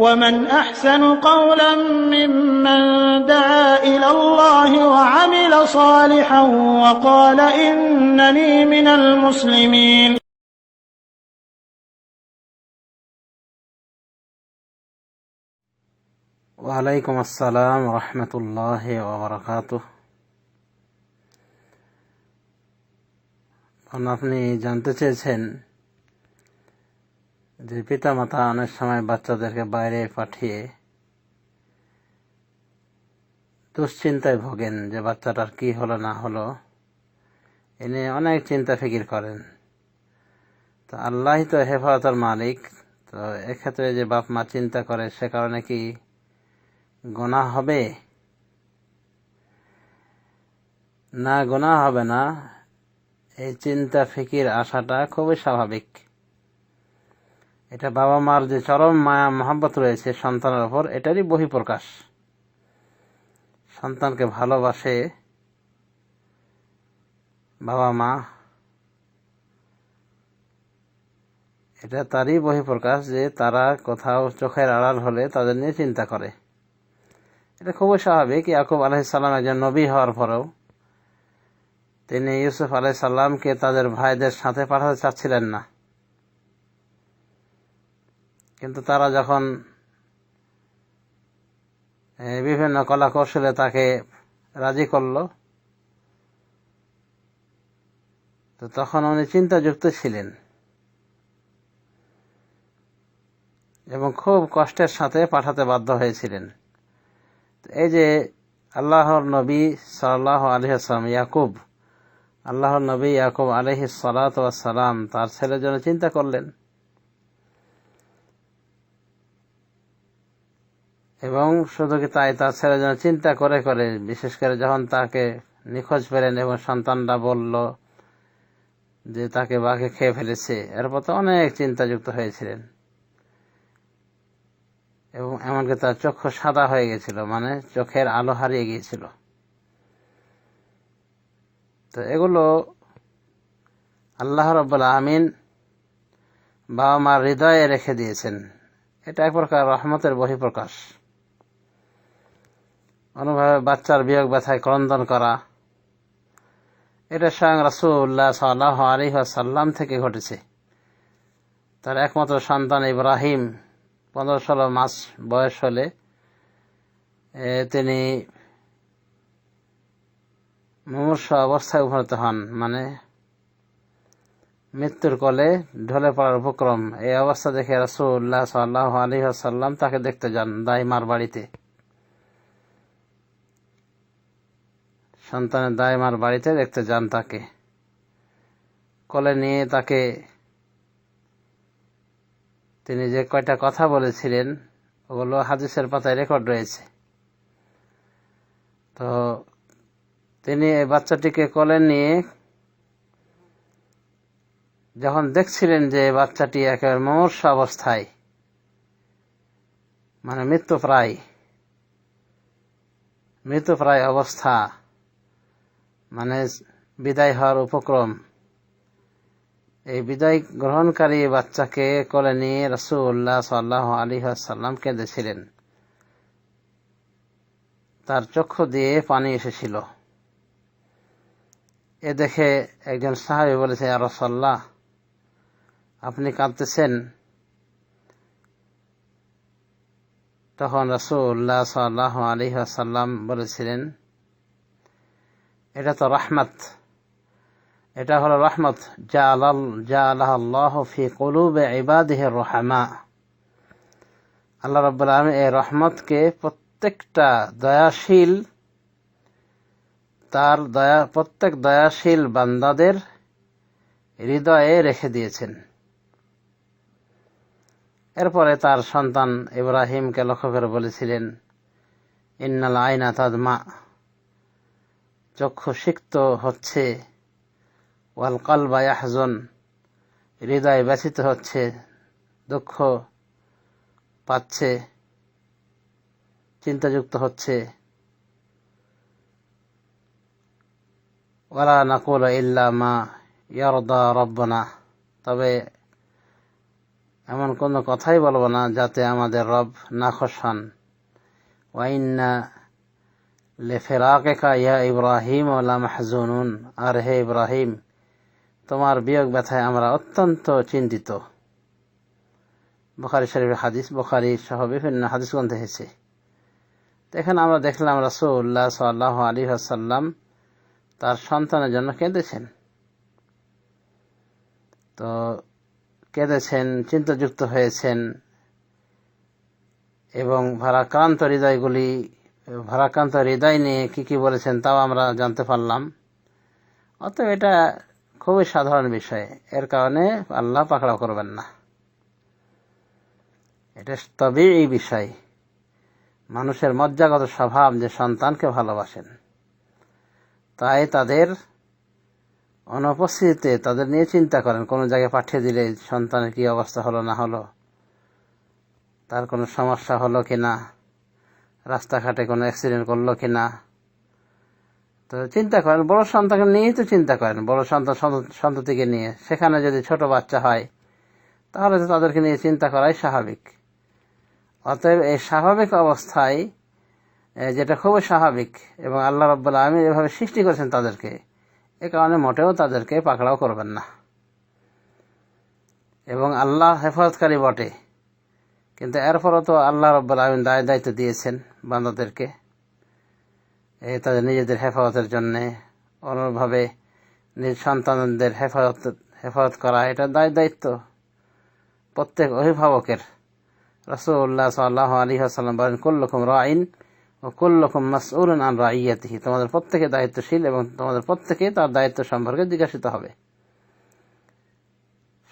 ومن أحسن قولا ممن دعا إلى الله وعمل صالحا وقال إنني من المسلمين ওয়ালাইকুম আসসালাম রহমতুল্লাহ ওবরাকাত আপনি জানতে চেয়েছেন যে পিতা মাতা অনেক সময় বাচ্চাদেরকে বাইরে পাঠিয়ে দুশ্চিন্তায় ভোগেন যে বাচ্চাটার কি হলো, না হলো, এ নিয়ে অনেক চিন্তা ফিকির করেন। তো আল্লাহই তো হেফাজতের মালিক, তো এক্ষেত্রে যে বাপ মা চিন্তা করে সে কারণে কি গোনা হবে? না গোনা হবে না। এই চিন্তা ফিকির আসাটা খুবই স্বাভাবিক। এটা বাবা মার যে চরম মায়া, মহাব্বত রয়েছে সন্তানের ওপর এটারই বহিঃপ্রকাশ। সন্তানকে ভালোবাসে বাবা মা এটা তারই বহিঃপ্রকাশ যে তারা কোথাও চোখের আড়াল হলে তাদের নিয়ে চিন্তা করে। এটা খুবই স্বাভাবিক। ইয়াকুব আলহিসাল্লাম একজন নবী হওয়ার পরেও তিনি ইউসুফ আলাইসাল্লামকে তাদের ভাইদের সাথে পাঠাতে চাচ্ছিলেন না। কিন্তু তারা যখন বিভিন্ন কলা কৌশলে তাকে রাজি করল, তো তখন উনি চিন্তাযুক্ত ছিলেন। এবং খুব কষ্টের সাথে পাঠাতে বাধ্য হয়েছিলেন। এই যে আল্লাহর নবী সাল্লাহ আলহাম ইয়াকুব, আল্লাহর নবী ইয়াকুব আলহি সালাম তার ছেলের জন্য চিন্তা করলেন। এবং শুধু কি তাই তার ছেলের জন্য চিন্তা করে করে, বিশেষ করে যখন তাকে নিখোঁজ পেলেন এবং সন্তানরা বলল যে তাকে বাঘে খেয়ে ফেলেছে, এরপর তো অনেক চিন্তাযুক্ত হয়েছিলেন। এবং এমনকি তার চক্ষু সাদা হয়ে গেছিল মানে চোখের আলো হারিয়ে গিয়েছিল। তো এগুলো আল্লাহ রব্বুল আমিন বাবা মার হৃদয়ে রেখে দিয়েছেন। এটা এক প্রকার রহমতের বহিঃপ্রকাশ। অনুভাবে বাচ্চার বিয়োগ ব্যথায় ক্রন্দন করা। এটা স্বয়ং রাসুল্লাহ সাল্লাহ আলী সাল্লাম থেকে ঘটেছে। তার একমাত্র সন্তান ইব্রাহিম পনেরো ষোলো মাস বয়স হলে তিনি মুমূর্ষ অবস্থায় উপনীত হন। মানে মৃত্যুর কলে ঢলে পড়ার উপক্রম। এই অবস্থা দেখে রাসুল্লাহ সাল্লাহ আলী সাল্লাম তাকে দেখতে যান দাইমার বাড়িতে। সন্তানের দাইমার বাড়িতে দেখতে যান তাকে। কলে নিয়ে তাকে তিনি যে কয়টা কথা বলেছিলেন, ওগুলো হাদিসের পাতায় রেকর্ড রয়েছে। তো তিনি এই বাচ্চাটিকে কোলে নিয়ে যখন দেখছিলেন যে বাচ্চাটি একেবারে মমর্ষ অবস্থায় মানে মৃত্যুপ্রায় মৃত্যুপ্রায় অবস্থা মানে বিদায় হওয়ার উপক্রম। এই বিদায় গ্রহণকারী বাচ্চাকে কোলে নিয়ে রসুল্লাহ সাল্লাহ আলী সাল্লাম কেঁদেছিলেন। তার চক্ষু দিয়ে পানি এসেছিল। এ দেখে একজন সাহাবি বলেছে আর রসল্লাহ আপনি কাঁদতেছেন? তখন রসুল্লাহ সাল্লাহ আলী সাল্লাম বলেছিলেন এটা তো রহমত। এটা হলো রহমত। আল্লাহ ইবাদিহ রহমা। আল্লাহ এই রহমতকে প্রত্যেকটা দয়াশীল, তার দয়া, প্রত্যেক দয়াশীল বান্দাদের হৃদয়ে রেখে দিয়েছেন। এরপরে তার সন্তান ইব্রাহিমকে লক্ষ্য করে বলেছিলেন, ইন্নাল আইনা তাদমা। চক্ষু সিক্ত হচ্ছে। ওয়াল কালবা ইয়াহজন, হৃদয় ব্যথিত হচ্ছে, দুঃখ পাচ্ছে, চিন্তাযুক্ত হচ্ছে। ওয়ালা নাকুল ইল্লা মা ইয়ারদা রব্বনা, তবে এমন কোনো কথাই বলব না যাতে আমাদের রব নাখোশ হন। ওয়াইন্না লেফেরাকেকা ইয়া ইব্রাহিম ওলা মাহজুনুন আর হে ইব্রাহিম, তোমার বিয়োগ ব্যথায় আমরা অত্যন্ত চিন্তিত। বুখারি শরীফের হাদিস, বুখারি সহ বিভিন্ন হাদিস গ্রন্থে হয়েছে এখানে আমরা দেখলাম রাসুল্লাহ সাল্লাহ আলী আসাল্লাম তার সন্তানের জন্য কেঁদেছেন। তো কেঁদেছেন, চিন্তাযুক্ত হয়েছেন এবং ভারাক্রান্ত হৃদয়গুলি ভারাক্রান্ত হৃদয় নিয়ে কি কি বলেছেন তাও আমরা জানতে পারলাম। অতএব এটা খুবই সাধারণ বিষয়। এর কারণে আল্লাহ পাকড়াও করবেন না। এটা তবেই এই বিষয়। মানুষের মজ্জাগত স্বভাব যে সন্তানকে ভালোবাসেন, তাই তাদের অনুপস্থিতিতে তাদের নিয়ে চিন্তা করেন, কোনো জায়গায় পাঠিয়ে দিলে সন্তানের কি অবস্থা হলো, না হলো, তার কোনো সমস্যা হলো কি না রাস্তাঘাটে কোনো অ্যাক্সিডেন্ট করল কি না তো চিন্তা করেন, বড় সন্তানকে নিয়েই তো চিন্তা করেন, বড় সন্তান সন্ততিকে নিয়ে। সেখানে যদি ছোট বাচ্চা হয়, তাহলে তো তাদেরকে নিয়ে চিন্তা করাই স্বাভাবিক। অতএব এই স্বাভাবিক অবস্থায় যেটা খুবই স্বাভাবিক, এবং আল্লাহ রব্বুল্লা আমি এভাবে সৃষ্টি করেছেন তাদেরকে, এ কারণে মোটেও তাদেরকে পাকড়াও করবেন না। এবং আল্লাহ হেফাজতকারী বটে। কিন্তু এরপরও তো আল্লাহ রব্বুল্লা আলমিন দায় দায়িত্ব দিয়েছেন বান্দাদেরকে। এই তাদের নিজেদের হেফাজতের জন্যে অনুরূপভাবে নিজ সন্তানদের হেফাজত হেফাজত করা, এটা দায় দায়িত্ব। প্রত্যেক অভিভাবকের। রসুল্লাহ সাল্লাহ আলী আসাল্লাম বলেন, কুল্লকুম রাইন ও কুল্লকুম মাসউল আন রাইয়াতিহি। তোমাদের প্রত্যেকে দায়িত্বশীল এবং তোমাদের প্রত্যেকে তার দায়িত্ব সম্পর্কে জিজ্ঞাসিত হবে।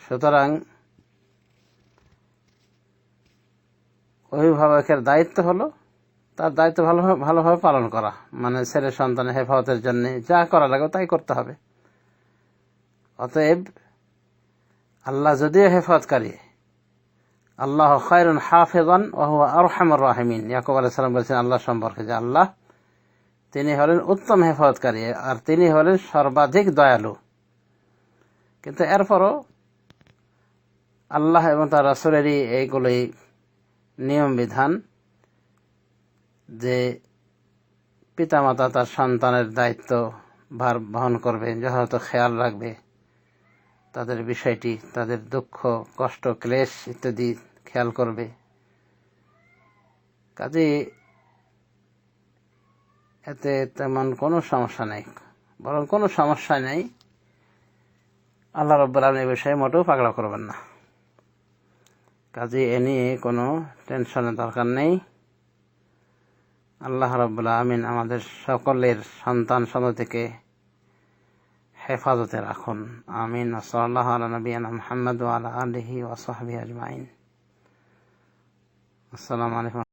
সুতরাং অভিভাবকের দায়িত্ব হলো তার দায়িত্ব ভালো ভালোভাবে পালন করা। মানে ছেলে সন্তানের হেফাজতের জন্য যা করা লাগে তাই করতে হবে। অতএব আল্লাহ যদিও হেফাজতকারী, আল্লাহ খায়রুন হাফেজান ওহ আরহামর রাহমিন। ইয়াকুব আলাহ সাল্লাম বলছেন আল্লাহ সম্পর্কে যে আল্লাহ, তিনি হলেন উত্তম হেফাজতকারী আর তিনি হলেন সর্বাধিক দয়ালু। কিন্তু এরপরও আল্লাহ এবং তার রাসুলেরই এইগুলোই নিয়ম বিধান যে পিতামাতা তার সন্তানের দায়িত্ব ভার বহন করবে, যথাযথ খেয়াল রাখবে। তাদের বিষয়টি, তাদের দুঃখ, কষ্ট, ক্লেশ ইত্যাদি খেয়াল করবে। কাজে এতে তেমন কোনো সমস্যা নেই, বরং কোনো সমস্যা নেই। আল্লাহ রব্বুল আলম এই বিষয়ে মোটেও পাগড়া করবেন না। কাজে এ নিয়ে কোনো টেনশনের দরকার নেই। আল্লাহ রবুল্লা আমিন আমাদের সকলের সন্তান সন্ততিকে হেফাজতে রাখুন। আমিন। সাল্লাহ আলা নবীনা মোহাম্মদ আলা আলহি ওসহাবি আজমাইন। আসসালামু আলাইকুম।